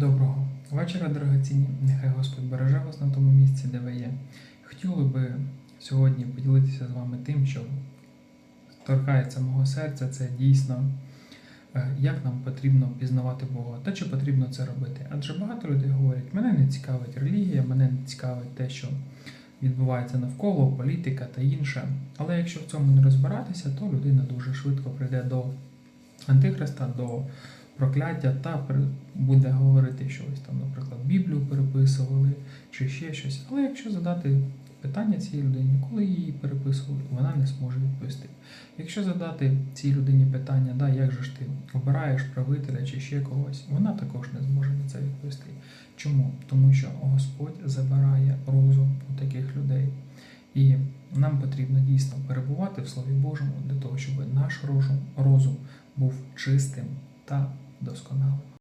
Доброго вечора, дорогоцінні. Нехай Господь береже вас на тому місці, де ви є. Хотіли би сьогодні поділитися з вами тим, що торкається мого серця. Це дійсно е, як нам потрібно пізнавати Бога, та чи потрібно це робити. Адже багато людей говорять, мене не цікавить релігія, мене не цікавить те, що відбувається навколо, політика та інше. Але якщо в цьому не розбиратися, то людина дуже швидко прийде до антихриста, до прокляття та буде говорити щось там, наприклад, Біблію переписували чи ще щось. Але якщо задати питання цій людині, коли її переписували, вона не зможе відповісти. Якщо задати цій людині питання, да, як же ж ти обираєш правителя чи ще когось, вона також не зможе на це відповісти. Чому? Тому що Господь забирає розум у таких людей. І нам потрібно дійсно перебувати в Слові Божому для того, щоб наш розум, розум був чистим та dos.